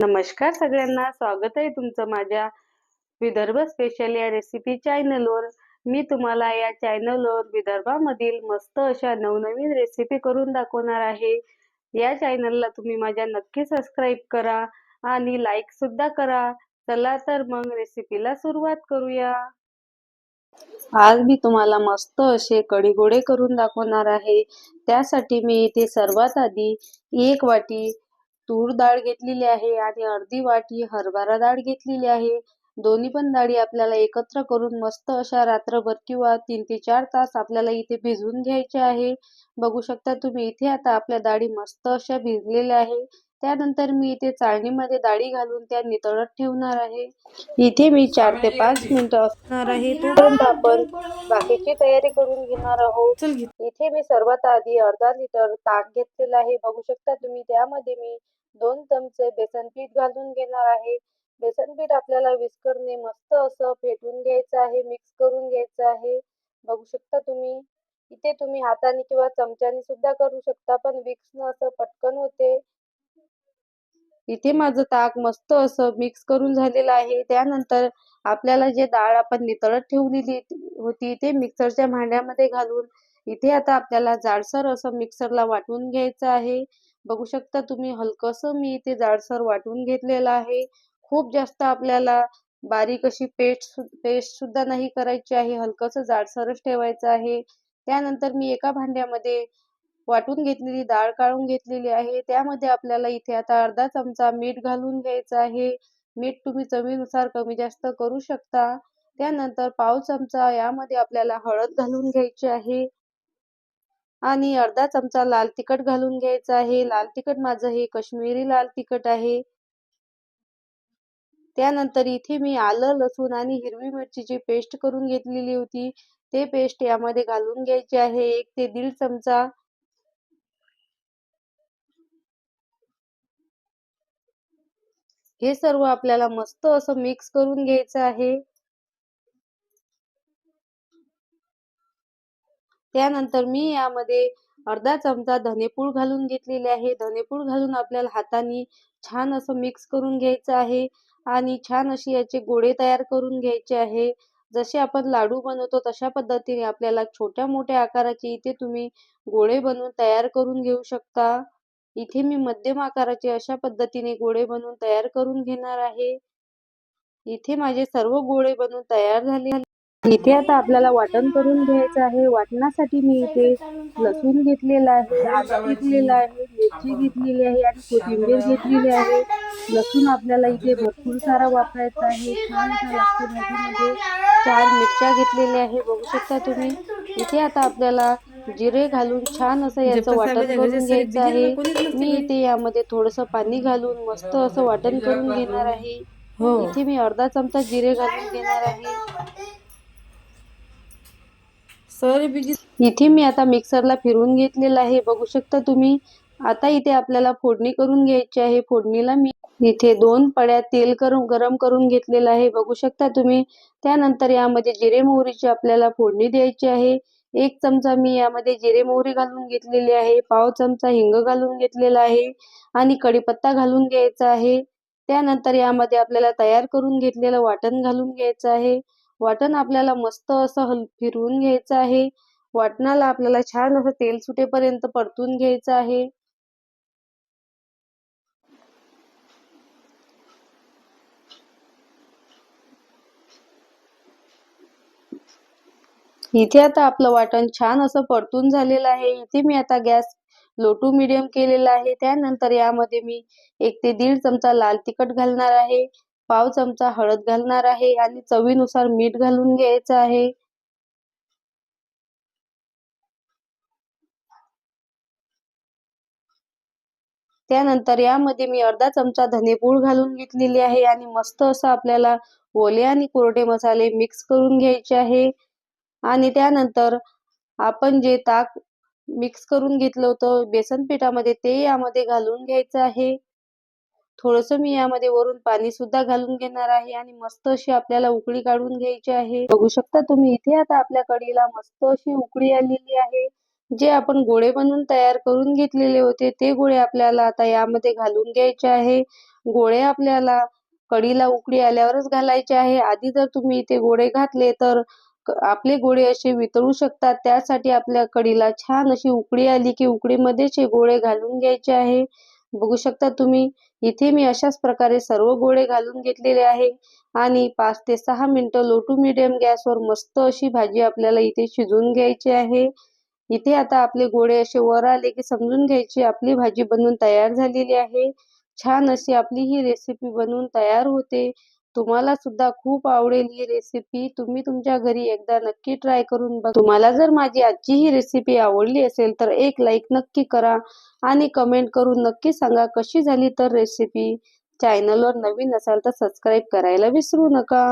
नमस्कार सगळ्यांना. स्वागत आहे तुमचं माझ्या विदर्भ स्पेशल या रेसिपी चॅनलवर मी तुम्हाला या चॅनलवर विदर्भामधील मस्त अशा नवनवीन रेसिपी करून दाखवणार आहे. या चॅनलला तुम्ही माझ्या नक्की सबस्क्राईब करा आणि लाईक सुद्धा करा. चला तर मग रेसिपीला सुरुवात करूया. आज मी तुम्हाला मस्त असे कडीगोडे करून दाखवणार आहे. त्यासाठी मी इथे सर्वात आधी एक वाटी तूर डाळ घेतलेली आहे आणि अर्धी वाटी हरभरा डाळ घेतलेली आहे. दोन्ही पण डाळी आपल्याला एकत्र करून मस्त अशा रात्रभर किंवा तीन ते चार तास आपल्याला इथे भिजवून घ्यायचे आहे. बघू शकता तुम्ही इथे आता आपल्या डाळी मस्त अशा भिजलेल्या आहे. त्यानंतर मी इथे चाळणीमध्ये डाळी घालून त्या नितळत ठेवणार आहे. इथे मी चार ते पाच मिनिटं असणार आहे. तोपर्यंत आपण बाकीची तयारी करून घेणार आहोत. इथे मी सर्वात आधी अर्धा लिटर ताक घेतलेलं आहे. बघू शकता तुम्ही त्यामध्ये मी दोन चमचे बेसन पीठ घालून घेणार आहे. बेसन पीठ आपल्याला विस्करणे मस्त असं फेटून घ्यायचं आहे मिक्स करून घ्यायचं आहे. बघू शकता तुम्ही इथे तुम्ही हाताने किंवा चमच्याने सुद्धा करू शकता पण विक्स असं पटकन होते. इथे माझं ताक मस्त असं मिक्स करून झालेलं आहे. त्यानंतर आपल्याला जे डाळ आपण नितळत ठेवलेली होती ते मिक्सरच्या भांड्यामध्ये घालून इथे आता आपल्याला जाडसर असं मिक्सरला वाटून घ्यायचं आहे. बघू शकता तुम्ही हलकंसं मी इथे जाडसर वाटून घेतलेलं आहे. खूप जास्त आपल्याला बारीक अशी पेस्ट पेस्ट सुद्धा नाही करायची आहे. हलकंसं जाडसरच ठेवायचं आहे. त्यानंतर मी एका भांड्यामध्ये वाटून घेतलेली डाळ काढून घेतलेली आहे. त्यामध्ये आपल्याला इथे आता अर्धा चमचा मीठ घालून घ्यायचं आहे. मीठ तुम्ही चवीनुसार कमी जास्त करू शकता. त्यानंतर पाव चमचा यामध्ये आपल्याला हळद घालून घ्यायची आहे. आणि अर्धा चमचा लाल तिखट घालून घ्यायचा आहे. लाल तिखट माझं हे कश्मीरी लाल तिखट आहे. त्यानंतर इथे मी आलं लसूण आणि हिरवी मिरचीची पेस्ट करून घेतलेली होती. ते पेस्ट यामध्ये घालून घ्यायची आहे. एक ते दीड चमचा हे सर्व आपल्याला मस्त असं मिक्स करून घ्यायचं आहे. त्यानंतर मी यामध्ये अर्धा चमचा धनेपूळ घालून घेतलेले आहे. धनेपूळ घालून आपल्याला हाताने छान असं मिक्स करून घ्यायचं आहे आणि छान अशी याचे गोळे तयार करून घ्यायचे आहे. जसे आपण लाडू बनवतो तशा पद्धतीने आपल्याला छोट्या मोठ्या आकाराचे इथे तुम्ही गोळे बनवून तयार करून घेऊ शकता. इथे मी मध्यम आकाराचे अशा पद्धतीने गोळे बनवून तयार करून घेणार आहे. इथे माझे सर्व गोळे बनवून तयार झाले इथे आता आपल्याला वाटण करून घ्यायचं आहे. वाटणासाठी मी इथे लसूण घेतलेला आहे आलं घेतलेला आहे मिरची घेतलेली आहे आणि कोथिंबीर घेतलेली आहे. लसूण आपल्याला इथे भरपूर सारा वापरायचा आहे. छान भाजीमध्ये. चार मिरच्या घेतलेल्या आहे. बघू शकता तुम्ही. इथे आता आपल्याला जिरे घालून छान असं याचं वाटण करून घ्यायचं आहे. मी इथे यामध्ये थोडस पाणी घालून मस्त असं वाटण करून घेणार आहे. इथे मी अर्धा चमचा जिरे घालून घेणार आहे. इथे मी आता मिक्सरला फिरवून घेतलेलं आहे. बघू शकता तुम्ही आता इथे आपल्याला फोडणी करून घ्यायची आहे. फोडणीला मी इथे दोन पड्या तेल करून गरम करून घेतलेलं आहे. बघू शकता तुम्ही त्यानंतर यामध्ये जिरे मोहरीची आपल्याला फोडणी द्यायची आहे. एक चमचा मी यामध्ये जिरे मोहरी घालून घेतलेली आहे पाव चमचा हिंग घालून घेतलेला आहे आणि कढीपत्ता घालून घ्यायचा आहे. त्यानंतर यामध्ये आपल्याला तयार करून घेतलेलं वाटण घालून घ्यायचं आहे. वाटण आपल्याला मस्त असं हल फिरवून घ्यायचं आहे. वाटणाला आपल्याला छान असं तेल सुटेपर्यंत परतून घ्यायचं आहे. इथे आता आपलं वाटण छान असं परतून झालेलं आहे. इथे मी आता गॅस लो टू मिडियम केलेला आहे. त्यानंतर यामध्ये मी एक ते दीड चमचा लाल तिखट घालणार आहे. पाव चमचा हळद घालणार आहे आणि चवीनुसार मीठ घालून घ्यायचं आहे. त्यानंतर यामध्ये मी अर्धा चमचा धनेपूळ घालून घेतलेली आहे आणि मस्त असं आपल्याला ओले आणि कोरडे मसाले मिक्स करून घ्यायचे आहे. आणि त्यानंतर आपण जे ताक मिक्स करून घेतलं होतं बेसन पिठामध्ये ते यामध्ये घालून घ्यायचं आहे. थोडस मी यामध्ये वरून पाणी सुद्धा घालून घेणार आहे आणि मस्त अशी आपल्याला उकळी काढून घ्यायची आहे. बघू शकता तुम्ही इथे आता आपल्या कडीला मस्त अशी उकळी आलेली आहे. जे आपण गोळे बनवून तयार करून घेतलेले होते ते गोळे आपल्याला आता यामध्ये घालून घ्यायचे आहे. गोळे आपल्याला कडीला उकळी आल्यावरच घालायचे आहे. आधी जर तुम्ही इथे गोळे घातले तर आपले गोळे असे वितळू शकतात. त्यासाठी आपल्या कडीला छान अशी उकळी आली की उकळीमध्येच हे गोळे घालून घ्यायचे आहे. बघू शकता तुम्ही इथे मी अशाच प्रकारे सर्व गोळे घालून घेतलेले आहे. आणि पाच ते सहा मिनिटं लो टू मिडियम गॅसवर मस्त अशी भाजी आपल्याला इथे शिजवून घ्यायची आहे. इथे आता आपले गोळे असे वर आले की समजून घ्यायची आपली भाजी बनवून तयार झालेली आहे. छान अशी आपली ही रेसिपी बनवून तयार होते. तुम्हाला सुद्धा खूप आवडेल ही रेसिपी तुम्ही तुमच्या घरी एकदा नक्की ट्राय करून बघा. तुम्हाला जर माझी आजची ही रेसिपी आवडली असेल तर एक लाईक नक्की करा आणि कमेंट करून नक्की सांगा कशी झाली तर रेसिपी चॅनलवर नवीन असाल तर सबस्क्राईब करायला विसरू नका.